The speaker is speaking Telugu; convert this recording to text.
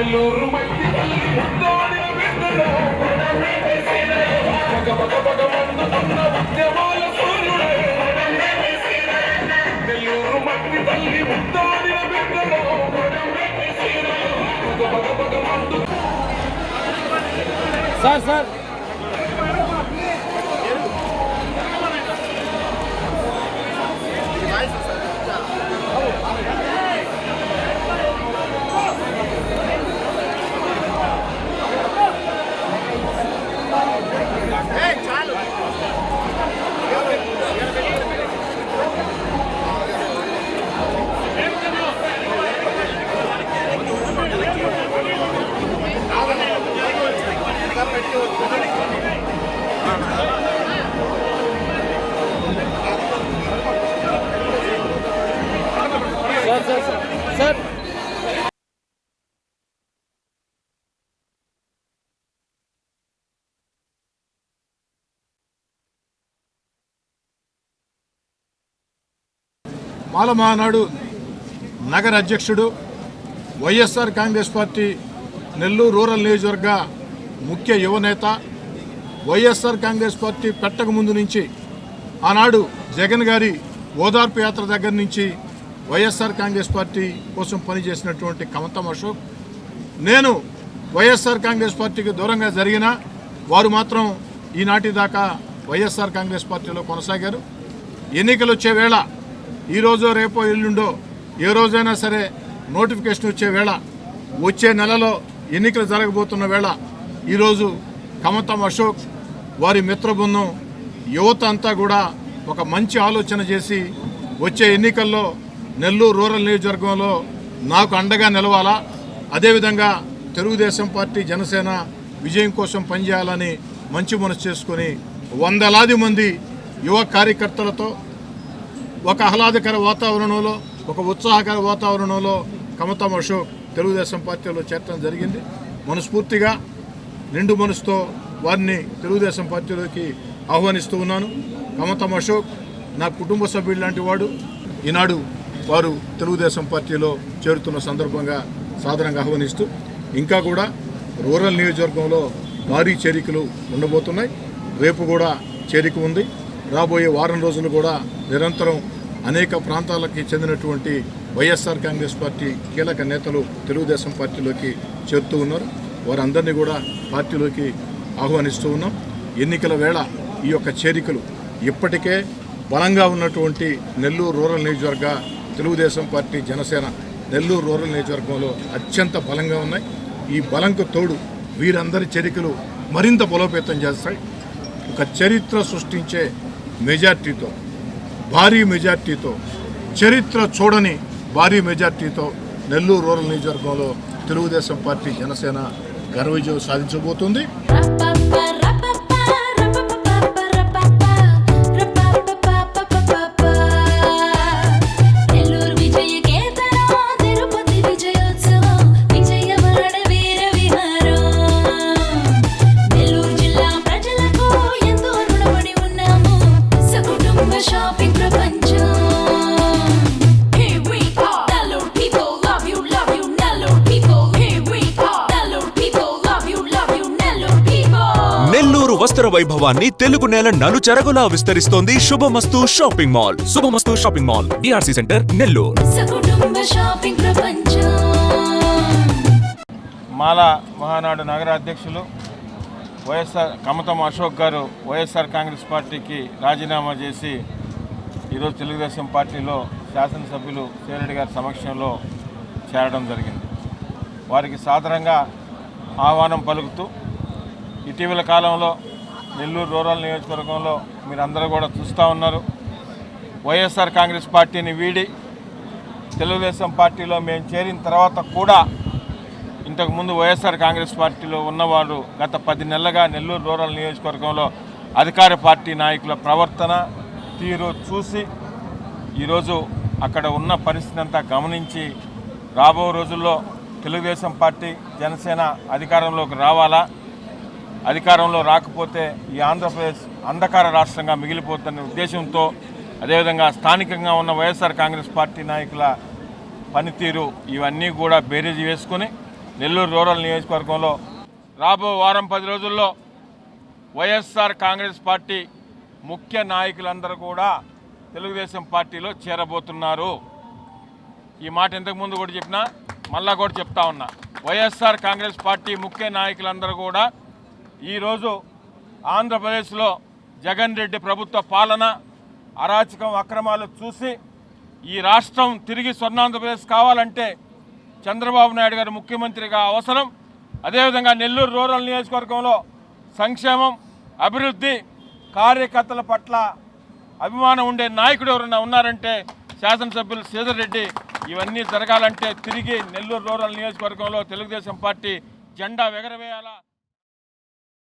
నెల్లూరు మట్టి ఉద్యమాల సూర్యుడే. నెల్లూరు మట్టి తల్లి బిడ్డలో. Sir sir. పాలమహానాడు నగర అధ్యక్షుడు YSR Congress party Nellore rural నియోజకవర్గ ముఖ్య యువనేత వైఎస్ఆర్ కాంగ్రెస్ పార్టీ పెట్టక ముందు నుంచి ఆనాడు జగన్ గారి ఓదార్పు యాత్ర దగ్గర నుంచి వైఎస్ఆర్ కాంగ్రెస్ పార్టీ కోసం పనిచేసినటువంటి కమతం అశోక్. నేను వైఎస్ఆర్ కాంగ్రెస్ పార్టీకి దూరంగా జరిగినా వారు మాత్రం ఈనాటి దాకా వైఎస్ఆర్ కాంగ్రెస్ పార్టీలో కొనసాగారు. ఎన్నికలు వచ్చే వేళ ఈరోజో రేపో ఎల్లుండో ఏ రోజైనా సరే నోటిఫికేషన్ వచ్చే వేళ వచ్చే నెలలో ఎన్నికలు జరగబోతున్న వేళ ఈరోజు కమతం అశోక్ వారి మిత్ర బృందం యువత అంతా కూడా ఒక మంచి ఆలోచన చేసి వచ్చే ఎన్నికల్లో నెల్లూరు రూరల్ నియోజకవర్గంలో నాకు అండగా నిలవాలా? అదేవిధంగా తెలుగుదేశం పార్టీ జనసేన విజయం కోసం పనిచేయాలని మంచి మనసు చేసుకొని వందలాది మంది యువ కార్యకర్తలతో ఒక ఆహ్లాదకర వాతావరణంలో ఒక ఉత్సాహకర వాతావరణంలో కమతం అశోక్ తెలుగుదేశం పార్టీలో చేరడం జరిగింది. మనస్ఫూర్తిగా నిండు మనసుతో వారిని తెలుగుదేశం పార్టీలోకి ఆహ్వానిస్తూ ఉన్నాను. కమతం అశోక్ నా కుటుంబ సభ్యుడు లాంటి వాడు. ఈనాడు వారు తెలుగుదేశం పార్టీలో చేరుతున్న సందర్భంగా సాధారణంగా ఆహ్వానిస్తూ ఇంకా కూడా రూరల్ నియోజకవర్గంలో భారీ చేరికలు ఉండబోతున్నాయి. రేపు కూడా చేరిక ఉంది. రాబోయే వారం రోజులు కూడా నిరంతరం అనేక ప్రాంతాలకి చెందినటువంటి వైఎస్ఆర్ కాంగ్రెస్ పార్టీ కీలక నేతలు తెలుగుదేశం పార్టీలోకి చేరుతూ ఉన్నారు. వారందరినీ కూడా పార్టీలోకి ఆహ్వానిస్తూ ఉన్నాం. ఎన్నికల వేళ ఈ యొక్క చేరికలు ఇప్పటికే బలంగా ఉన్నటువంటి నెల్లూరు రూరల్ నియోజకవర్గ తెలుగుదేశం పార్టీ జనసేన నెల్లూరు రూరల్ నియోజకవర్గంలో అత్యంత బలంగా ఉన్నాయి. ఈ బలంకు తోడు వీరందరి చేరికలు మరింత బలోపేతం చేస్తాయి. ఒక చరిత్ర సృష్టించే మెజార్టీతో భారీ మెజార్టీతో చరిత్ర చూడని భారీ మెజార్టీతో నెల్లూరు రూరల్ నియోజకవర్గంలో తెలుగుదేశం పార్టీ జనసేన ఘన విజయం సాధించబోతుంది వస్త్ర వైభవాన్ని తెలుగు నేల నలుచెరగులా విస్తరిస్తోంది Subhamastu shopping mall. Subhamastu shopping mall DRC centre Nellore. సకుటుంబ shopping ప్రపంచం. మాల మహానాడు నగర అధ్యక్షులు వైఎస్ఆర్ కమతం అశోక్ గారు వైఎస్ఆర్ కాంగ్రెస్ పార్టీకి రాజీనామా చేసి ఈరోజు తెలుగుదేశం పార్టీలో శాసనసభ్యులు సేరెడ్డి గారి సమక్షంలో చేరడం జరిగింది. వారికి సాధారణంగా ఆహ్వానం పలుకుతూ ఇటీవల కాలంలో నెల్లూరు రూరల్ నియోజకవర్గంలో మీరందరూ కూడా చూస్తూ ఉన్నారు. వైఎస్ఆర్ కాంగ్రెస్ పార్టీని వీడి తెలుగుదేశం పార్టీలో మేము చేరిన తర్వాత కూడా ఇంతకుముందు వైఎస్ఆర్ కాంగ్రెస్ పార్టీలో ఉన్నవారు గత పది నెలలుగా నెల్లూరు రూరల్ నియోజకవర్గంలో అధికార పార్టీ నాయకుల ప్రవర్తన తీరు చూసి ఈరోజు అక్కడ ఉన్న పరిస్థితి అంతా గమనించి రాబో రోజుల్లో తెలుగుదేశం పార్టీ జనసేన అధికారంలోకి రావాలా? అధికారంలో రాకపోతే ఈ ఆంధ్రప్రదేశ్ అంధకార రాష్ట్రంగా మిగిలిపోతున్న ఉద్దేశంతో అదేవిధంగా స్థానికంగా ఉన్న వైఎస్ఆర్ కాంగ్రెస్ పార్టీ నాయకుల పనితీరు ఇవన్నీ కూడా బేరేజీ వేసుకొని నెల్లూరు రూరల్ నియోజకవర్గంలో రాబో వారం పది రోజుల్లో వైఎస్ఆర్ కాంగ్రెస్ పార్టీ ముఖ్య నాయకులందరూ కూడా తెలుగుదేశం పార్టీలో చేరబోతున్నారు. ఈ మాట ఇంతకుముందు కూడా చెప్పినా మళ్ళా కూడా చెప్తా ఉన్నా. వైఎస్ఆర్ కాంగ్రెస్ పార్టీ ముఖ్య నాయకులందరూ కూడా ఈరోజు ఆంధ్రప్రదేశ్లో జగన్ రెడ్డి ప్రభుత్వ పాలన అరాచకం అక్రమాలు చూసి ఈ రాష్ట్రం తిరిగి స్వర్ణాంధ్రప్రదేశ్ కావాలంటే చంద్రబాబు నాయుడు గారు ముఖ్యమంత్రిగా అవసరం. అదేవిధంగా నెల్లూరు రూరల్ నియోజకవర్గంలో సంక్షేమం అభివృద్ధి కార్యకర్తల పట్ల అభిమానం ఉండే నాయకుడు ఎవరైనా ఉన్నారంటే శాసనసభ్యులు శ్రీధర్ రెడ్డి. ఇవన్నీ జరగాలంటే తిరిగి నెల్లూరు రూరల్ నియోజకవర్గంలో తెలుగుదేశం పార్టీ జెండా ఎగరవేయాలా